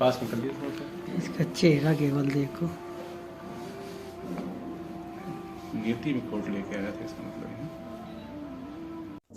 पास में कंप्यूटर इसका चेहरा केवल देखो। नीति में कोर्ट लेके आया था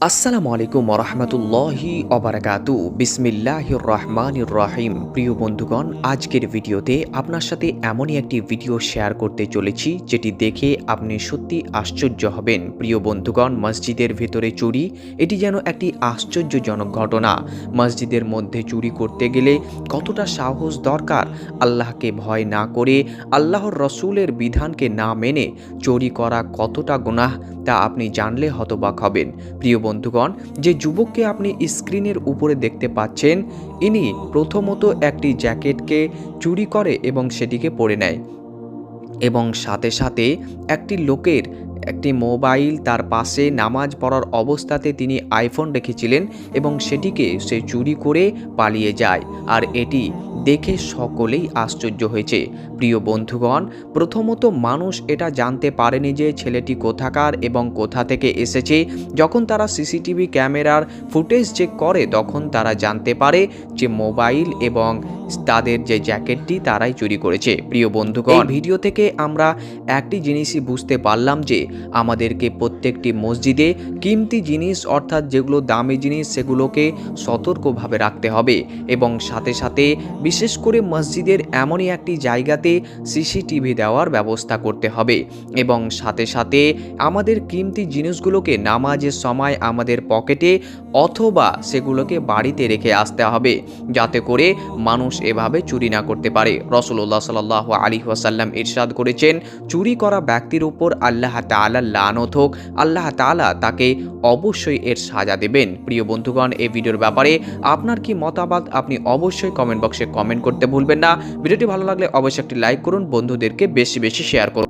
আসসালামু আলাইকুম রহমতুল্লাহি অবরাকাতু বিসমিল্লাহির রহমানির রহিম প্রিয় বন্ধুগণ, আজকের ভিডিওতে আপনার সাথে এমনই একটি ভিডিও শেয়ার করতে চলেছি, যেটি দেখে আপনি সত্যি আশ্চর্য হবেন। প্রিয় বন্ধুগণ, মসজিদের ভেতরে চুরি, এটি যেন একটি আশ্চর্যজনক ঘটনা। মসজিদের মধ্যে চুরি করতে গেলে কতটা সাহস দরকার? আল্লাহকে ভয় না করে আল্লাহর রসুলের বিধানকে না মেনে চুরি করা কতটা গুনাহ, তা আপনি জানলে হতবাক হবেন। প্রিয় বন্ধুগণ, যে যুবককে আপনি স্ক্রিনের উপরে দেখতে পাচ্ছেন, ইনি প্রথমত একটি জ্যাকেটকে চুরি করে এবং সেটিকে পরে নেয় এবং সাথে সাথে একটি লোকের একটি মোবাইল তার পাশে নামাজ পড়ার অবস্থাতে তিনি আইফোন রেখেছিলেন এবং সেটিকে সে চুরি করে পালিয়ে যায়। আর এটি দেখে সকলেই আশ্চর্য হয়েছে। প্রিয় বন্ধুগণ, প্রথমত মানুষ এটা জানতে পারেনি যে ছেলেটি কোথাকার এবং কোথা থেকে এসেছে। যখন তারা সিসিটিভি ক্যামেরার ফুটেজ চেক করে, তখন তারা জানতে পারে যে মোবাইল এবং তাদের যে জ্যাকেটটি তারাই চুরি করেছে। প্রিয় বন্ধুগণ ভিডিও থেকে আমরা একটি জিনিসই বুঝতে পারলাম যে আমাদেরকে প্রত্যেকটি মসজিদে কিমতি জিনিস, অর্থাৎ যেগুলো দামি জিনিস, সেগুলোকে সতর্কভাবে রাখতে হবে এবং সাথে সাথে বিশেষ করে মসজিদের এমনই একটি জায়গাতে সিসিটিভি দেওয়ার ব্যবস্থা করতে হবে এবং সাথে সাথে আমাদের কিমতি জিনিসগুলোকে নামাজের সময় আমাদের পকেটে অথবা সেগুলোকে বাড়িতে রেখে আসতে হবে। যাতে করে মানুষ এভাবে চুরি না করতে পারে। রসুল্লাহ সাল আলী ওয়াসাল্লাম ইরশাদ করেছেন, চুরি করা ব্যক্তির উপর আল্লাহ তালা লানত হোক, আল্লাহ তালা তাকে অবশ্যই এর সাজা দেবেন। প্রিয় বন্ধুগণ, এই ভিডিওর ব্যাপারে আপনার কি মতামত আপনি অবশ্যই কমেন্ট বক্সে কমেন্ট করতে ভুলবেন না। ভিডিওটি ভালো লাগলে অবশ্যই একটি লাইক করুন, বন্ধুদেরকে বেশি বেশি শেয়ার করুন।